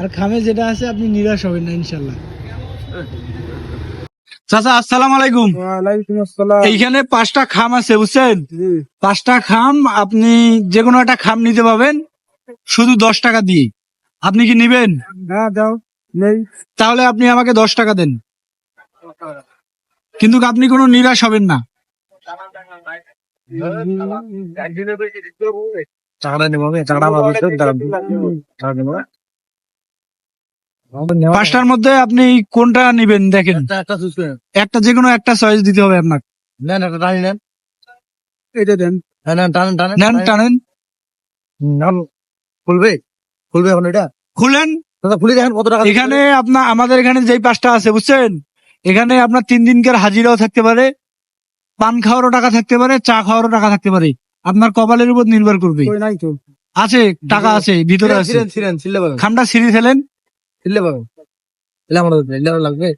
আর খামে যেটা আছে আপনি নিরাশ হবেন না ইনশাল্লাহ চাচা আসসালাম আলাইকুম। এইখানে পাঁচটা খাম আছে বুঝছেন? পাঁচটা খাম আপনি যে কোনো একটা খাম নিতে পাবেন শুধু দশ টাকা দিয়ে। আপনি কি নিবেন? হ্যাঁ দাও নেই। তাহলে আপনি আমাকে দশ টাকা দেন। কিন্তু আপনি কোনো নিরাশ হবেন না। টাকাটা নেব আমি টাকাটা পাবো তো টাকা নেব পাঁচটার মধ্যে আপনি কোনটা নিবেন দেখেন। একটা চুজ করে একটা যে কোনো একটা চয়েস দিতে হবে আপনার নেন একটা টানি নেন। এটা দেন। হ্যাঁ নেন টানেন টানেন নেন টানেন। নাম খুলবে? খুলবে এখন এটা? খুলেন। খুলে দেখেন কত টাকা এখানে আপনার আমাদের এখানে যেই পাঁচটা আছে বুঝছেন? এখানে আপনার তিন দিনকার হাজিরাও থাকতে পারে পান খাওয়ারও টাকা থাকতে পারে চা খাওয়ারও টাকা থাকতে পারে। আপনার কপালের উপর নির্ভর করবে। কই নাই তো। আছে টাকা আছে ভিতরে আছে। খামটা সিঁড়ি ফেলেন। লাগবে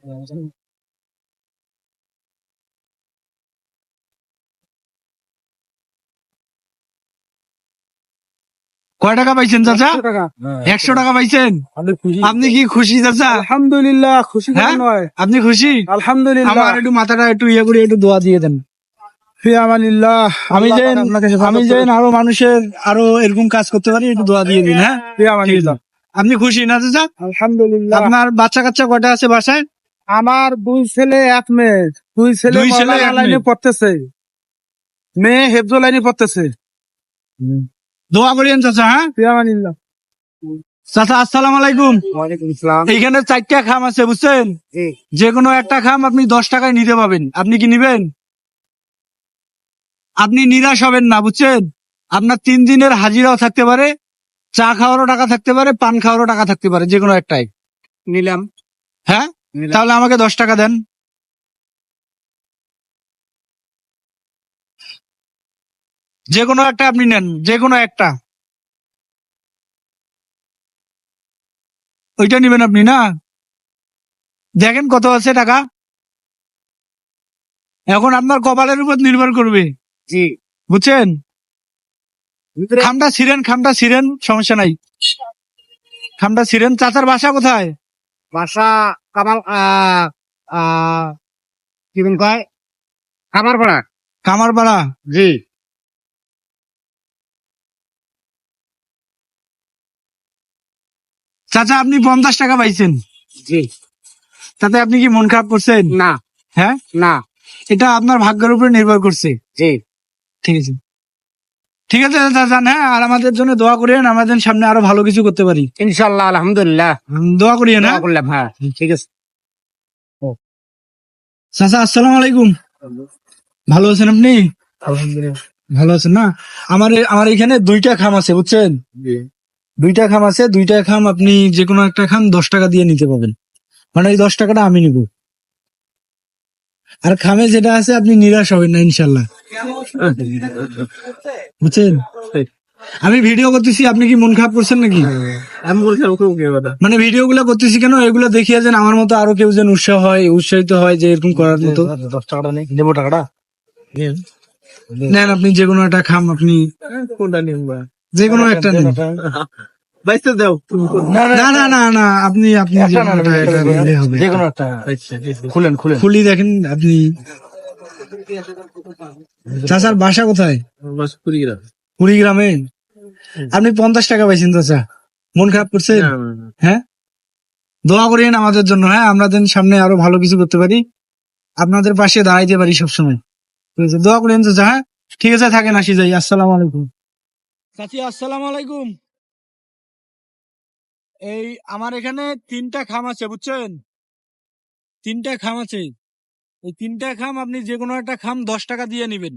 কয় টাকা পাইছেন চাচা? একশো টাকা। পাইছেন? আমি আপনি কি খুশি চাচা? আলহামদুলিল্লাহ খুশি হ্যাঁ? নয়? আপনি খুশি? আলহামদুলিল্লাহ। আমার একটু মাথাটা একটু ইয়ে করে একটু দোয়া দিয়ে দেন। আমি আল্লাহ যে তাআলা আপনাকে হেফাজত আমি যে আরও মানুষের আরও এরকম কাজ করতে পারি একটু দোয়া দিয়ে দিন হ্যাঁ? আপনি খুশি না চাচা? আলহামদুলিল্লাহ। আপনার বাচ্চা কাচ্চা কটা আছে বাসায়? আমার দুই ছেলে এক মেয়ে। দুই ছেলে দুই ছেলে, এক লাইনে মেয়ে। পড়তেছে। মেয়ে হেফজো লাইনে পড়তেছে। দোয়া করিয়েন চাচা হ্যাঁ? আমানিল্লাহ চাচা আসসালাম আলাইকুম। ওয়ালাইকুম এইখানে চারটা খাম আছে বুঝছেন? জি। যে কোনো একটা খাম আপনি দশ টাকায় নিতে পাবেন। আপনি কি নিবেন? আপনি নিরাশ হবেন না বুঝছেন? আপনার তিন দিনের হাজিরাও থাকতে পারে চা খাওয়ারও টাকা থাকতে পারে পান খাওয়ারও টাকা থাকতে পারে যে কোনো একটাই। নিলাম। হ্যাঁ? তাহলে আমাকে দশ টাকা দেন। যে কোনো একটা আপনি নেন যে কোনো একটা। ওইটা নেবেন আপনি না? দেখেন কত আছে টাকা। এখন আপনার কপালের উপর নির্ভর করবে। জি। বুঝছেন? খামটা ছিলেন খামটা ছিলেন সমস্যা নাই। খামটা ছিলেন চাচার বাসা কোথায়? বাসা কামাল কি কয়? কামার পাড়া কামারপাড়া? জি। চাচা আপনি পঞ্চাশ টাকা পাইছেন। জি। তাতে আপনি কি মন খারাপ করছেন? না। হ্যাঁ? না। এটা আপনার ভাগ্যের উপরে নির্ভর করছে। জি। ঠিক আছে। ঠিক আছে হ্যাঁ আর আমাদের জন্য দোয়া করিয়েন আমাদের সামনে আরও ভালো কিছু করতে পারি। ইনশাল্লাহ আলহামদুলিল্লাহ। দোয়া করিয়েন হ্যাঁ? করলাম হ্যাঁ ঠিক আছে। চাচা আসসালামু আলাইকুম। ভালো আছেন আপনি? ভালো আছেন না? আমার আমার এখানে দুইটা খাম আছে বুঝছেন? দুইটা খাম আছে দুইটা খাম আপনি যে কোনো একটা খাম দশ টাকা দিয়ে নিতে পাবেন মানে এই দশ টাকাটা আমি নিব। আর খামে যেটা আছে আপনি নিরাশ হবেন না ইনশাল্লাহ। বুঝছেন? আমি ভিডিও করতেছি আপনি কি মন খারাপ করছেন নাকি? মানে ভিডিও গুলো করতেছি কেন? এগুলো দেখিয়ে যেন আমার মতো আরও কেউ যেন উৎসাহ হয় উৎসাহিত হয় যে এরকম করার মতো। দশ টাকাটা নেই নেব টাকাটা? নেন। আপনি যে কোনো একটা খাম আপনি কোনটা যে কোনো একটা নেন। বাইশটা দাও না না না না আপনি আপনি যে কোনো একটা একটা নিলে হবে। যে কোনো একটা খুলেন খুলেন। খুলি দেখেন আপনি চাচার বাসা কোথায়? কুড়িগ্রামে। আপনি পঞ্চাশ টাকা পাইছেন চাচা। মন খারাপ করছে হ্যাঁ? দোয়া করিয়েন আমাদের জন্য হ্যাঁ? আমরা যেন সামনে আরও ভালো কিছু করতে পারি। আপনাদের পাশে দাঁড়াইতে পারি সবসময়। ঠিক আছে? দোয়া করিয়েন চাচা হ্যাঁ? ঠিক আছে থাকেন আসি যাই। আসসালামু আলাইকুম। চাচি আসসালামু আলাইকুম। এই আমার এখানে তিনটা খাম আছে বুঝছেন? তিনটা খাম আছে। এই তিনটা খাম আপনি যে কোনো একটা খাম দশ টাকা দিয়ে নিবেন।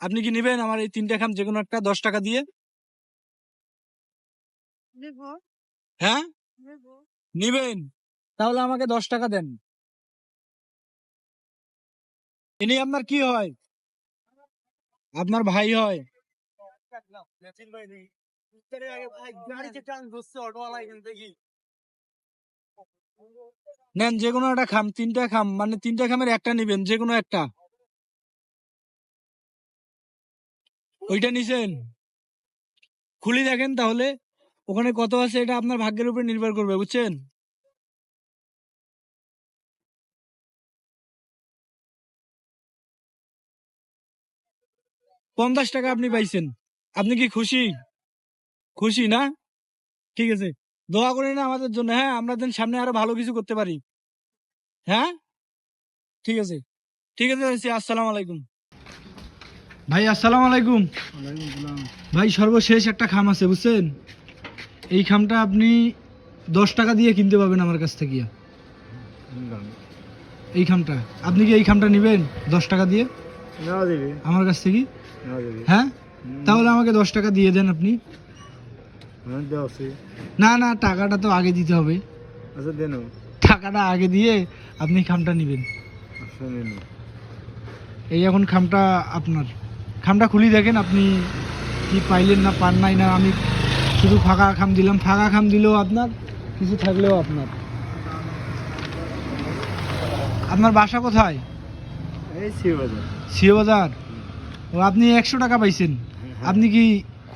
আপনি কি নিবেন আমার এই তিনটা খাম যে কোনো একটা দশ টাকা দিয়ে? হ্যাঁ? নিবেন। তাহলে আমাকে দশ টাকা দেন। ইনি আপনার কি হয়? আপনার ভাই হয়। নেন যে কোনো একটা খাম তিনটা খাম মানে তিনটা খামের একটা নিবেন যে কোনো একটা। ওইটা নিছেন। খুলি দেখেন তাহলে ওখানে কত আছে এটা আপনার ভাগ্যের উপর নির্ভর করবে বুঝছেন? পঞ্চাশ টাকা আপনি পাইছেন। আপনি কি খুশি? খুশি না? ঠিক আছে। দোয়া করেন না আমাদের জন্য। হ্যাঁ আমরা যেন সামনে আরও ভালো কিছু করতে পারি। হ্যাঁ? ঠিক আছে। ঠিক আছে আসসালামু আলাইকুম। ভাই আসসালামু আলাইকুম। ভাই সর্বশেষ একটা খাম আছে বুঝছেন? এই খামটা আপনি দশ টাকা দিয়ে কিনতে পারবেন আমার কাছ থেকে। এই খামটা। আপনি কি এই খামটা নেবেন দশ টাকা দিয়ে? আমার কাছ থেকে? হ্যাঁ? তাহলে আমাকে দশ টাকা দিয়ে দেন আপনি। না না টাকাটা তো আগে দিতে হবে। আচ্ছা দেন। টাকাটা আগে দিয়ে আপনি খামটা নেবেন। আচ্ছা এই এখন খামটা আপনার। খামটা খুলি দেখেন আপনি কি পাইলেন না পান নাই না আমি শুধু ফাঁকা খাম দিলাম। ফাঁকা খাম দিলেও আপনার কিছু থাকলেও আপনার। আপনার বাসা কোথায়? এই শিবাজার শিববাজার? ও আপনি একশো টাকা পাইছেন। আপনি কি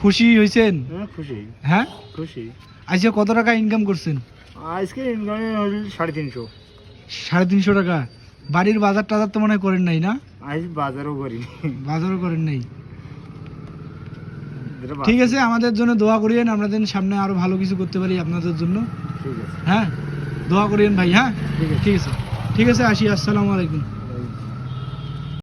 খুশি হয়েছেন? হ্যাঁ খুশি। হ্যাঁ? খুশি। আজকে কত টাকা ইনকাম করছেন? আজকে ইনকামে হল সাড়ে তিনশো। সাড়ে তিনশো টাকা। বাড়ির বাজার টাজার তো মনে করেন নাই না? আজ বাজারও করি বাজারও করেন নাই। ঠিক আছে আমাদের জন্য দোয়া করিয়েন আমরা যেন সামনে আরও ভালো কিছু করতে পারি আপনাদের জন্য। ঠিক আছে। হ্যাঁ? দোয়া করিয়েন ভাই হ্যাঁ? ঠিক আছে। ঠিক আছে আসি আসসালামু আলাইকুম।